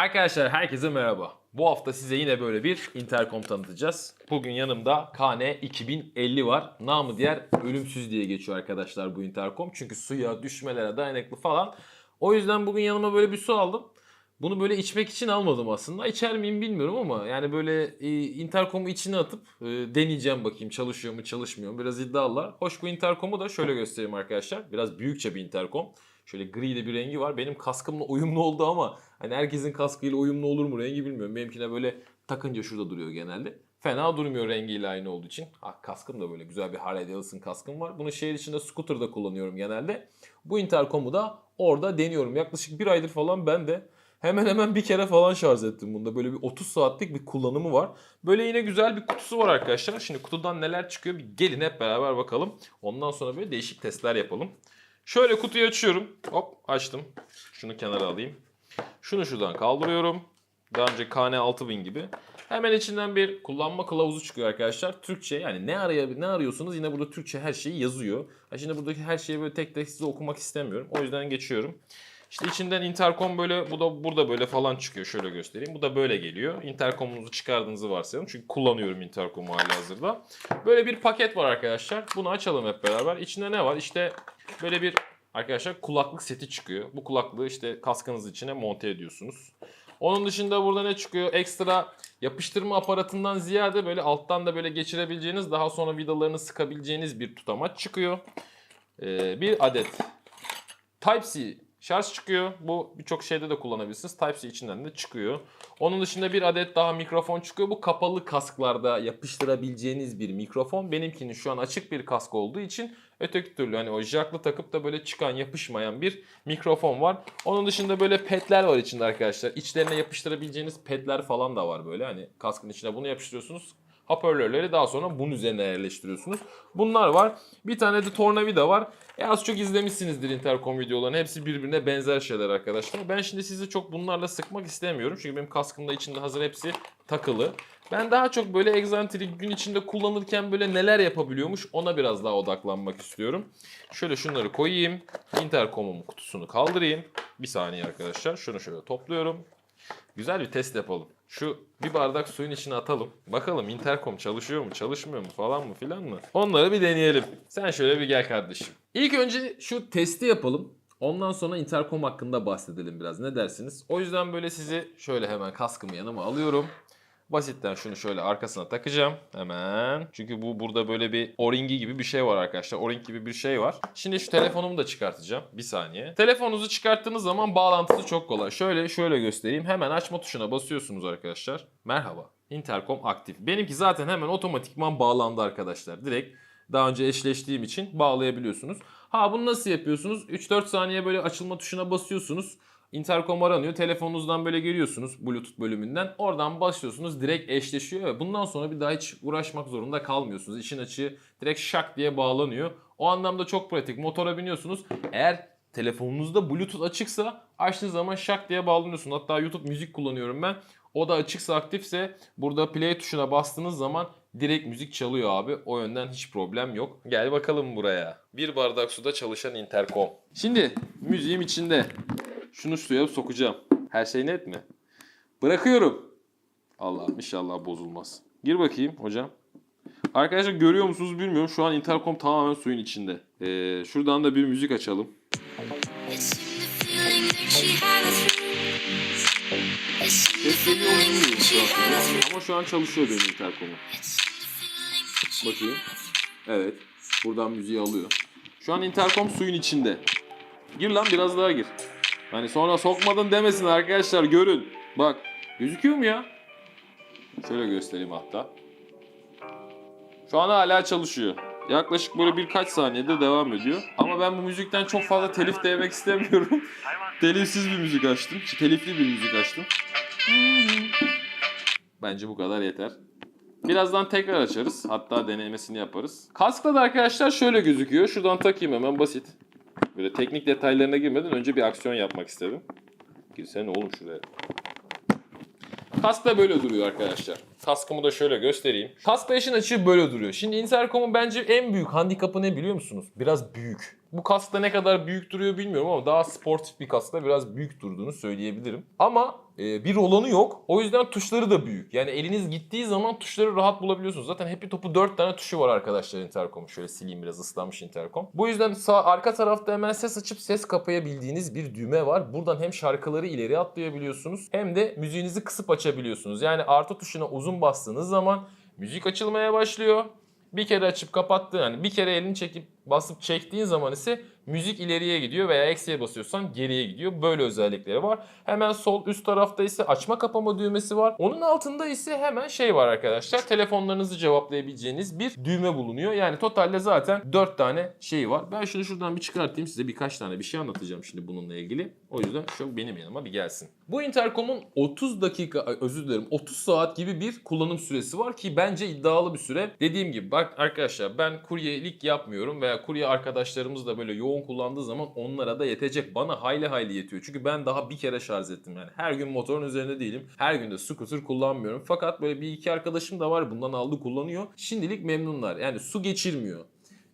Arkadaşlar herkese merhaba. Bu hafta size yine böyle bir interkom tanıtacağız. Bugün yanımda KN 2050 var. Namı diğer ölümsüz diye geçiyor arkadaşlar bu interkom. Çünkü suya, düşmelere dayanıklı falan. O yüzden bugün yanıma böyle bir su aldım. Bunu böyle içmek için almadım aslında. İçer miyim bilmiyorum ama yani böyle e, interkomu içine atıp e, deneyeceğim bakayım çalışıyor mu çalışmıyor mu. Biraz iddialılar. Hoş bu interkomu da şöyle göstereyim arkadaşlar. Biraz büyükçe bir interkom. Şöyle gri de bir rengi var. Benim kaskımla uyumlu oldu ama hani herkesin kaskıyla uyumlu olur mu rengi bilmiyorum. Benimkine böyle takınca şurada duruyor genelde. Fena durmuyor rengiyle aynı olduğu için. Ha, kaskım da böyle güzel bir Harley Davidson kaskım var. Bunu şehir içinde scooter'da kullanıyorum genelde. Bu interkomu da orada deniyorum. Yaklaşık bir aydır falan ben de hemen hemen bir kere falan şarj ettim bunda. Böyle bir 30 saatlik bir kullanımı var. Böyle yine güzel bir kutusu var arkadaşlar. Şimdi kutudan neler çıkıyor bir gelin hep beraber bakalım. Ondan sonra böyle değişik testler yapalım. Şöyle kutuyu açıyorum. Hop açtım. Şunu kenara alayım. Şunu şuradan kaldırıyorum. Daha önce KN 6000 gibi. Hemen içinden bir kullanma kılavuzu çıkıyor arkadaşlar. Türkçe yani ne araya ne arıyorsunuz yine burada Türkçe her şeyi yazıyor. Ha şimdi buradaki her şeyi böyle tek tek size okumak istemiyorum. O yüzden geçiyorum. İşte içinden interkom böyle bu da burada böyle falan çıkıyor. Şöyle göstereyim. Bu da böyle geliyor. Interkomunuzu çıkardığınızı varsayalım. Çünkü kullanıyorum interkomu hali hazırda. Böyle bir paket var arkadaşlar. Bunu açalım hep beraber. İçinde ne var? İşte böyle bir arkadaşlar kulaklık seti çıkıyor. Bu kulaklığı işte kaskınız içine monte ediyorsunuz. Onun dışında burada ne çıkıyor? Ekstra yapıştırma aparatından ziyade böyle alttan da böyle geçirebileceğiniz daha sonra vidalarını sıkabileceğiniz bir tutamaç çıkıyor. Ee, bir adet Type-C şarj çıkıyor. Bu birçok şeyde de kullanabilirsiniz. Type-C içinden de çıkıyor. Onun dışında bir adet daha mikrofon çıkıyor. Bu kapalı kasklarda yapıştırabileceğiniz bir mikrofon. Benimkinin şu an açık bir kask olduğu için öteki türlü hani o jacklı takıp da böyle çıkan yapışmayan bir mikrofon var. Onun dışında böyle petler var içinde arkadaşlar. İçlerine yapıştırabileceğiniz petler falan da var böyle. Hani kaskın içine bunu yapıştırıyorsunuz. Hoparlörleri daha sonra bunun üzerine yerleştiriyorsunuz. Bunlar var. Bir tane de tornavida var. E az çok izlemişsinizdir interkom videolarını. Hepsi birbirine benzer şeyler arkadaşlar. Ben şimdi sizi çok bunlarla sıkmak istemiyorum. Çünkü benim kaskımda içinde hazır hepsi takılı. Ben daha çok böyle egzantrik gün içinde kullanırken böyle neler yapabiliyormuş ona biraz daha odaklanmak istiyorum. Şöyle şunları koyayım. Interkomumun kutusunu kaldırayım. Bir saniye arkadaşlar. Şunu şöyle topluyorum. Güzel bir test yapalım. Şu bir bardak suyun içine atalım. Bakalım interkom çalışıyor mu, çalışmıyor mu falan mı filan mı? Onları bir deneyelim. Sen şöyle bir gel kardeşim. İlk önce şu testi yapalım. Ondan sonra interkom hakkında bahsedelim biraz. Ne dersiniz? O yüzden böyle sizi şöyle hemen kaskımı yanıma alıyorum. Basitten şunu şöyle arkasına takacağım. Hemen. Çünkü bu burada böyle bir o-ringi gibi bir şey var arkadaşlar. O-ring gibi bir şey var. Şimdi şu telefonumu da çıkartacağım. Bir saniye. Telefonunuzu çıkarttığınız zaman bağlantısı çok kolay. Şöyle şöyle göstereyim. Hemen açma tuşuna basıyorsunuz arkadaşlar. Merhaba. Interkom aktif. Benimki zaten hemen otomatikman bağlandı arkadaşlar. Direkt daha önce eşleştiğim için bağlayabiliyorsunuz. Ha bunu nasıl yapıyorsunuz? 3-4 saniye böyle açılma tuşuna basıyorsunuz. Intercom aranıyor. Telefonunuzdan böyle giriyorsunuz Bluetooth bölümünden. Oradan başlıyorsunuz. Direkt eşleşiyor ve bundan sonra bir daha hiç uğraşmak zorunda kalmıyorsunuz. İşin açığı direkt şak diye bağlanıyor. O anlamda çok pratik. Motora biniyorsunuz. Eğer telefonunuzda Bluetooth açıksa açtığınız zaman şak diye bağlanıyorsun. Hatta YouTube müzik kullanıyorum ben. O da açıksa aktifse burada play tuşuna bastığınız zaman direkt müzik çalıyor abi. O yönden hiç problem yok. Gel bakalım buraya. Bir bardak suda çalışan interkom. Şimdi müziğim içinde. Şunu suya sokacağım. Her şey net mi? Bırakıyorum. Allah'ım inşallah bozulmaz. Gir bakayım hocam. Arkadaşlar görüyor musunuz bilmiyorum. Şu an interkom tamamen suyun içinde. Ee, şuradan da bir müzik açalım. Ses geliyor şu an. Ama şu an çalışıyor benim she Bakayım. Evet. Buradan müziği alıyor. Şu an interkom suyun içinde. Gir lan biraz daha gir. Hani sonra sokmadın demesin arkadaşlar görün. Bak gözüküyor mu ya? Şöyle göstereyim hatta. Şu an hala çalışıyor. Yaklaşık böyle birkaç saniyede devam ediyor. Ama ben bu müzikten çok fazla telif de yemek istemiyorum. Telifsiz bir müzik açtım. Telifli bir müzik açtım. Bence bu kadar yeter. Birazdan tekrar açarız. Hatta denemesini yaparız. Kaskla da arkadaşlar şöyle gözüküyor. Şuradan takayım hemen basit. Böyle teknik detaylarına girmeden önce bir aksiyon yapmak istedim. Girsene oğlum şuraya. Kask da böyle duruyor arkadaşlar. Kaskımı da şöyle göstereyim. Kask başın açığı böyle duruyor. Şimdi Intercom'un bence en büyük handikapı ne biliyor musunuz? Biraz büyük. Bu kaskta ne kadar büyük duruyor bilmiyorum ama daha sportif bir kaskta biraz büyük durduğunu söyleyebilirim. Ama e, bir olanı yok. O yüzden tuşları da büyük. Yani eliniz gittiği zaman tuşları rahat bulabiliyorsunuz. Zaten Happy Top'u 4 tane tuşu var arkadaşlar Intercom. Şöyle sileyim biraz ıslanmış Intercom. Bu yüzden sağ arka tarafta hemen ses açıp ses kapayabildiğiniz bir düğme var. Buradan hem şarkıları ileri atlayabiliyorsunuz hem de müziğinizi kısıp açabiliyorsunuz. Yani artı tuşuna uzun bastığınız zaman müzik açılmaya başlıyor. Bir kere açıp kapattığın yani bir kere elini çekip basıp çektiğin zaman ise müzik ileriye gidiyor veya eksiye basıyorsan geriye gidiyor. Böyle özellikleri var. Hemen sol üst tarafta ise açma kapama düğmesi var. Onun altında ise hemen şey var arkadaşlar. Telefonlarınızı cevaplayabileceğiniz bir düğme bulunuyor. Yani totalde zaten 4 tane şey var. Ben şunu şuradan bir çıkartayım size birkaç tane bir şey anlatacağım şimdi bununla ilgili. O yüzden şu benim yanıma bir gelsin. Bu Intercom'un 30 dakika özür dilerim 30 saat gibi bir kullanım süresi var ki bence iddialı bir süre. Dediğim gibi arkadaşlar ben kuryelik yapmıyorum veya kurye arkadaşlarımız da böyle yoğun kullandığı zaman onlara da yetecek. Bana hayli hayli yetiyor. Çünkü ben daha bir kere şarj ettim yani. Her gün motorun üzerinde değilim. Her gün de scooter kullanmıyorum. Fakat böyle bir iki arkadaşım da var bundan aldı kullanıyor. Şimdilik memnunlar. Yani su geçirmiyor.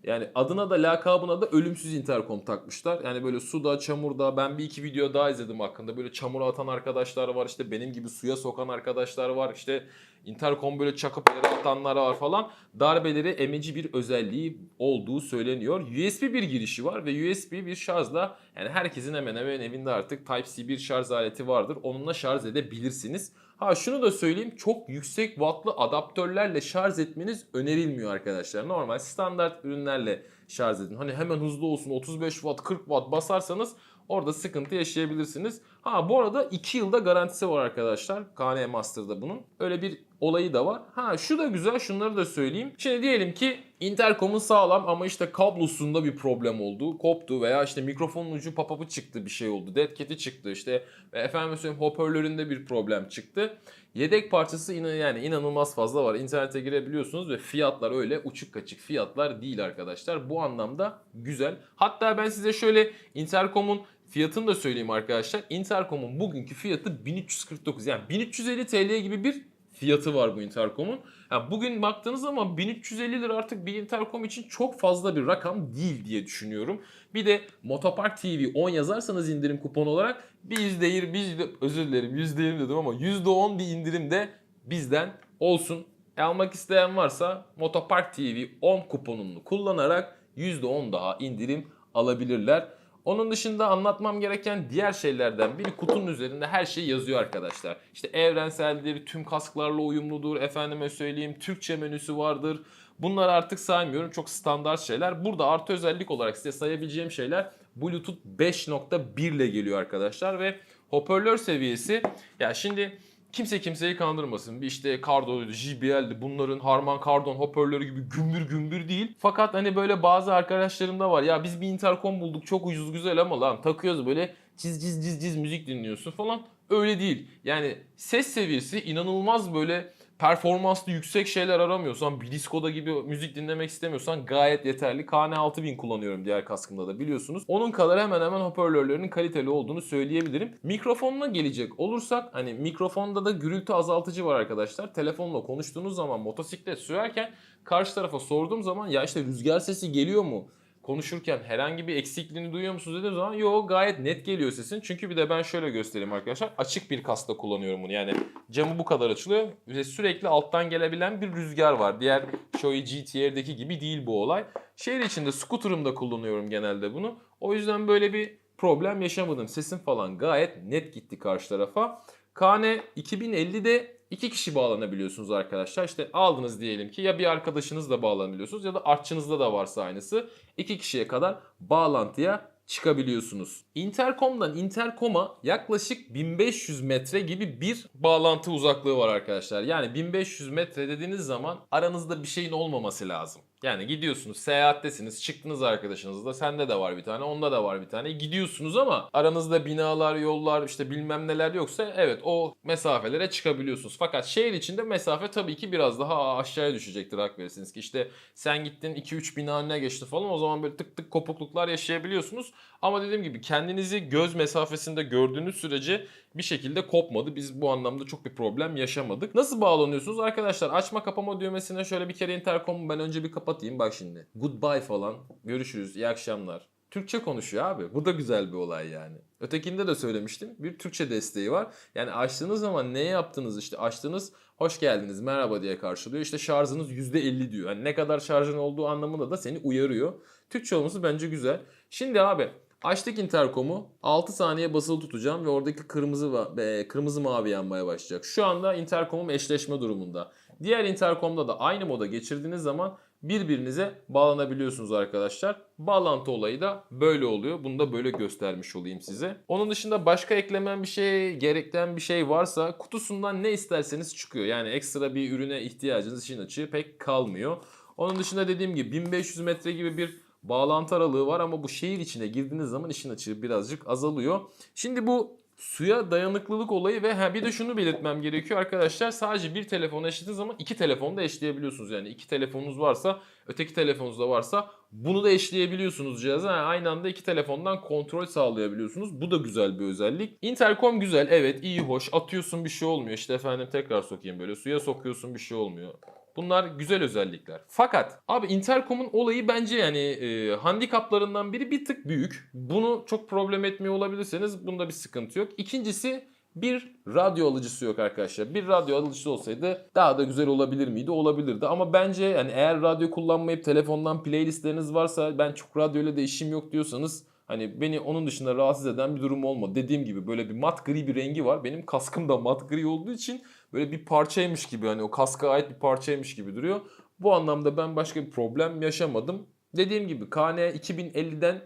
Yani adına da lakabına da ölümsüz interkom takmışlar. Yani böyle suda, çamurda ben bir iki video daha izledim hakkında. Böyle çamura atan arkadaşlar var. işte benim gibi suya sokan arkadaşlar var. İşte interkom böyle çakıp yere atanlar var falan. Darbeleri emici bir özelliği olduğu söyleniyor. USB bir girişi var ve USB bir şarjla yani herkesin hemen hemen evinde artık Type-C bir şarj aleti vardır. Onunla şarj edebilirsiniz. Ha şunu da söyleyeyim çok yüksek wattlı adaptörlerle şarj etmeniz önerilmiyor arkadaşlar. Normal standart ürünlerle şarj edin. Hani hemen hızlı olsun 35 watt 40 watt basarsanız orada sıkıntı yaşayabilirsiniz. Ha bu arada 2 yılda garantisi var arkadaşlar. KN Master'da bunun. Öyle bir olayı da var. Ha şu da güzel şunları da söyleyeyim. Şimdi diyelim ki interkomun sağlam ama işte kablosunda bir problem oldu. Koptu veya işte mikrofonun ucu papapı çıktı bir şey oldu. Dead çıktı işte. Ve efendim söyleyeyim hoparlöründe bir problem çıktı. Yedek parçası inan yani inanılmaz fazla var. İnternete girebiliyorsunuz ve fiyatlar öyle uçuk kaçık fiyatlar değil arkadaşlar. Bu anlamda güzel. Hatta ben size şöyle Intercom'un fiyatını da söyleyeyim arkadaşlar. Intercom'un bugünkü fiyatı 1349 yani 1350 TL gibi bir fiyatı var bu Intercom'un. Yani bugün baktığınız zaman 1350 lira artık bir Intercom için çok fazla bir rakam değil diye düşünüyorum. Bir de Motopark TV 10 yazarsanız indirim kupon olarak bir %20, bir yüzde, özür dilerim %20 dedim ama %10 bir indirim de bizden olsun. E, almak isteyen varsa Motopark TV 10 kuponunu kullanarak %10 daha indirim alabilirler. Onun dışında anlatmam gereken diğer şeylerden biri kutunun üzerinde her şey yazıyor arkadaşlar. İşte evrenseldir, tüm kasklarla uyumludur, efendime söyleyeyim Türkçe menüsü vardır. Bunları artık saymıyorum çok standart şeyler. Burada artı özellik olarak size sayabileceğim şeyler Bluetooth 5.1 ile geliyor arkadaşlar ve hoparlör seviyesi ya şimdi kimse kimseyi kandırmasın. Bir işte Cardo'ydu, JBL'di bunların Harman Kardon hoparlörü gibi gümbür gümbür değil. Fakat hani böyle bazı arkadaşlarım da var. Ya biz bir interkom bulduk çok ucuz güzel ama lan takıyoruz böyle ciz ciz ciz ciz müzik dinliyorsun falan. Öyle değil. Yani ses seviyesi inanılmaz böyle performanslı yüksek şeyler aramıyorsan, bir diskoda gibi müzik dinlemek istemiyorsan gayet yeterli. KN6000 kullanıyorum diğer kaskımda da biliyorsunuz. Onun kadar hemen hemen hoparlörlerinin kaliteli olduğunu söyleyebilirim. Mikrofonuna gelecek olursak hani mikrofonda da gürültü azaltıcı var arkadaşlar. Telefonla konuştuğunuz zaman motosiklet sürerken karşı tarafa sorduğum zaman ya işte rüzgar sesi geliyor mu? Konuşurken herhangi bir eksikliğini duyuyor musunuz dediğim zaman yok gayet net geliyor sesin. Çünkü bir de ben şöyle göstereyim arkadaşlar. Açık bir kaskla kullanıyorum bunu. Yani camı bu kadar açılıyor ve sürekli alttan gelebilen bir rüzgar var. Diğer Shoei GTR'deki gibi değil bu olay. Şehir içinde scooter'ımda kullanıyorum genelde bunu. O yüzden böyle bir problem yaşamadım. Sesim falan gayet net gitti karşı tarafa. KN 2050'de iki kişi bağlanabiliyorsunuz arkadaşlar. İşte aldınız diyelim ki ya bir arkadaşınızla bağlanabiliyorsunuz ya da artçınızda da varsa aynısı. iki kişiye kadar bağlantıya çıkabiliyorsunuz. Intercom'dan Intercom'a yaklaşık 1500 metre gibi bir bağlantı uzaklığı var arkadaşlar. Yani 1500 metre dediğiniz zaman aranızda bir şeyin olmaması lazım. Yani gidiyorsunuz, seyahattesiniz, çıktınız arkadaşınızla, sende de var bir tane, onda da var bir tane. Gidiyorsunuz ama aranızda binalar, yollar, işte bilmem neler yoksa evet o mesafelere çıkabiliyorsunuz. Fakat şehir içinde mesafe tabii ki biraz daha aşağıya düşecektir hak verirsiniz ki işte sen gittin 2-3 bina önüne geçti falan o zaman böyle tık tık kopukluklar yaşayabiliyorsunuz. Ama dediğim gibi kendinizi göz mesafesinde gördüğünüz sürece bir şekilde kopmadı. Biz bu anlamda çok bir problem yaşamadık. Nasıl bağlanıyorsunuz? Arkadaşlar açma kapama düğmesine şöyle bir kere interkomu ben önce bir kapatayım. Bak şimdi. Goodbye falan. Görüşürüz. İyi akşamlar. Türkçe konuşuyor abi. Bu da güzel bir olay yani. Ötekinde de söylemiştim. Bir Türkçe desteği var. Yani açtığınız zaman ne yaptınız işte açtınız hoş geldiniz merhaba diye karşılıyor. İşte şarjınız %50 diyor. Yani ne kadar şarjın olduğu anlamında da seni uyarıyor. Türkçe olması bence güzel. Şimdi abi Açtık interkomu. 6 saniye basılı tutacağım ve oradaki kırmızı va- e, kırmızı mavi yanmaya başlayacak. Şu anda interkomum eşleşme durumunda. Diğer interkomda da aynı moda geçirdiğiniz zaman birbirinize bağlanabiliyorsunuz arkadaşlar. Bağlantı olayı da böyle oluyor. Bunu da böyle göstermiş olayım size. Onun dışında başka eklemen bir şey, gerekten bir şey varsa kutusundan ne isterseniz çıkıyor. Yani ekstra bir ürüne ihtiyacınız için açığı pek kalmıyor. Onun dışında dediğim gibi 1500 metre gibi bir bağlantı aralığı var ama bu şehir içine girdiğiniz zaman işin açığı birazcık azalıyor. Şimdi bu suya dayanıklılık olayı ve ha bir de şunu belirtmem gerekiyor arkadaşlar. Sadece bir telefonu eşlediğiniz zaman iki telefonu da eşleyebiliyorsunuz. Yani iki telefonunuz varsa öteki telefonunuz da varsa bunu da eşleyebiliyorsunuz cihaza. Yani aynı anda iki telefondan kontrol sağlayabiliyorsunuz. Bu da güzel bir özellik. Intercom güzel evet iyi hoş atıyorsun bir şey olmuyor. İşte efendim tekrar sokayım böyle suya sokuyorsun bir şey olmuyor. Bunlar güzel özellikler. Fakat abi Intercom'un olayı bence yani e, handikaplarından biri bir tık büyük. Bunu çok problem etmiyor olabilirseniz bunda bir sıkıntı yok. İkincisi bir radyo alıcısı yok arkadaşlar. Bir radyo alıcısı olsaydı daha da güzel olabilir miydi? Olabilirdi. Ama bence yani eğer radyo kullanmayıp telefondan playlistleriniz varsa ben çok radyoyla da işim yok diyorsanız Hani beni onun dışında rahatsız eden bir durum olmadı. Dediğim gibi böyle bir mat gri bir rengi var. Benim kaskım da mat gri olduğu için böyle bir parçaymış gibi hani o kaska ait bir parçaymış gibi duruyor. Bu anlamda ben başka bir problem yaşamadım. Dediğim gibi KN 2050'den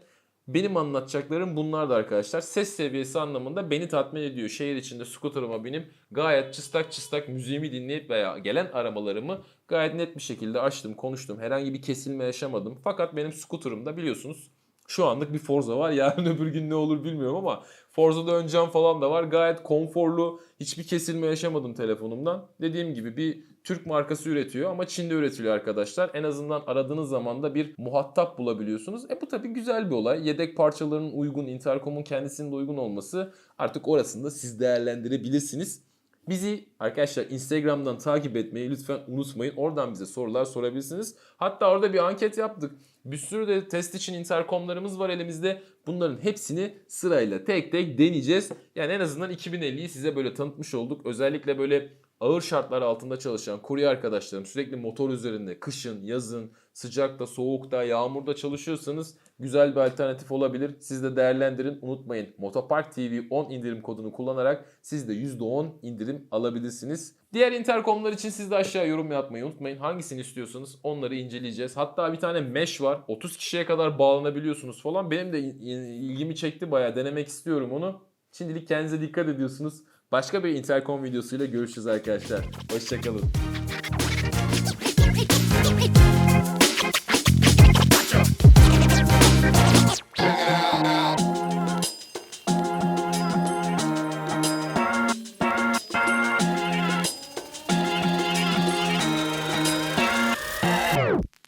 benim anlatacaklarım bunlardı arkadaşlar. Ses seviyesi anlamında beni tatmin ediyor. Şehir içinde scooter'ıma binip gayet çıstak çıstak müziğimi dinleyip veya gelen aramalarımı gayet net bir şekilde açtım, konuştum. Herhangi bir kesilme yaşamadım. Fakat benim scooter'ımda biliyorsunuz şu anlık bir Forza var. Yarın öbür gün ne olur bilmiyorum ama Forza'da ön cam falan da var. Gayet konforlu. Hiçbir kesilme yaşamadım telefonumdan. Dediğim gibi bir Türk markası üretiyor ama Çin'de üretiliyor arkadaşlar. En azından aradığınız zaman da bir muhatap bulabiliyorsunuz. E bu tabii güzel bir olay. Yedek parçaların uygun, Intercom'un kendisinin de uygun olması artık orasında siz değerlendirebilirsiniz. Bizi arkadaşlar Instagram'dan takip etmeyi lütfen unutmayın. Oradan bize sorular sorabilirsiniz. Hatta orada bir anket yaptık. Bir sürü de test için interkomlarımız var elimizde. Bunların hepsini sırayla tek tek deneyeceğiz. Yani en azından 2050'yi size böyle tanıtmış olduk. Özellikle böyle ağır şartlar altında çalışan kurye arkadaşlarım sürekli motor üzerinde kışın, yazın, sıcakta, soğukta, yağmurda çalışıyorsanız güzel bir alternatif olabilir. Siz de değerlendirin. Unutmayın Motopark TV 10 indirim kodunu kullanarak siz de %10 indirim alabilirsiniz. Diğer interkomlar için siz de aşağı yorum yapmayı unutmayın. Hangisini istiyorsanız onları inceleyeceğiz. Hatta bir tane mesh var. 30 kişiye kadar bağlanabiliyorsunuz falan. Benim de ilgimi çekti bayağı. Denemek istiyorum onu. Şimdilik kendinize dikkat ediyorsunuz. Başka bir interkom videosuyla görüşürüz arkadaşlar. Hoşçakalın.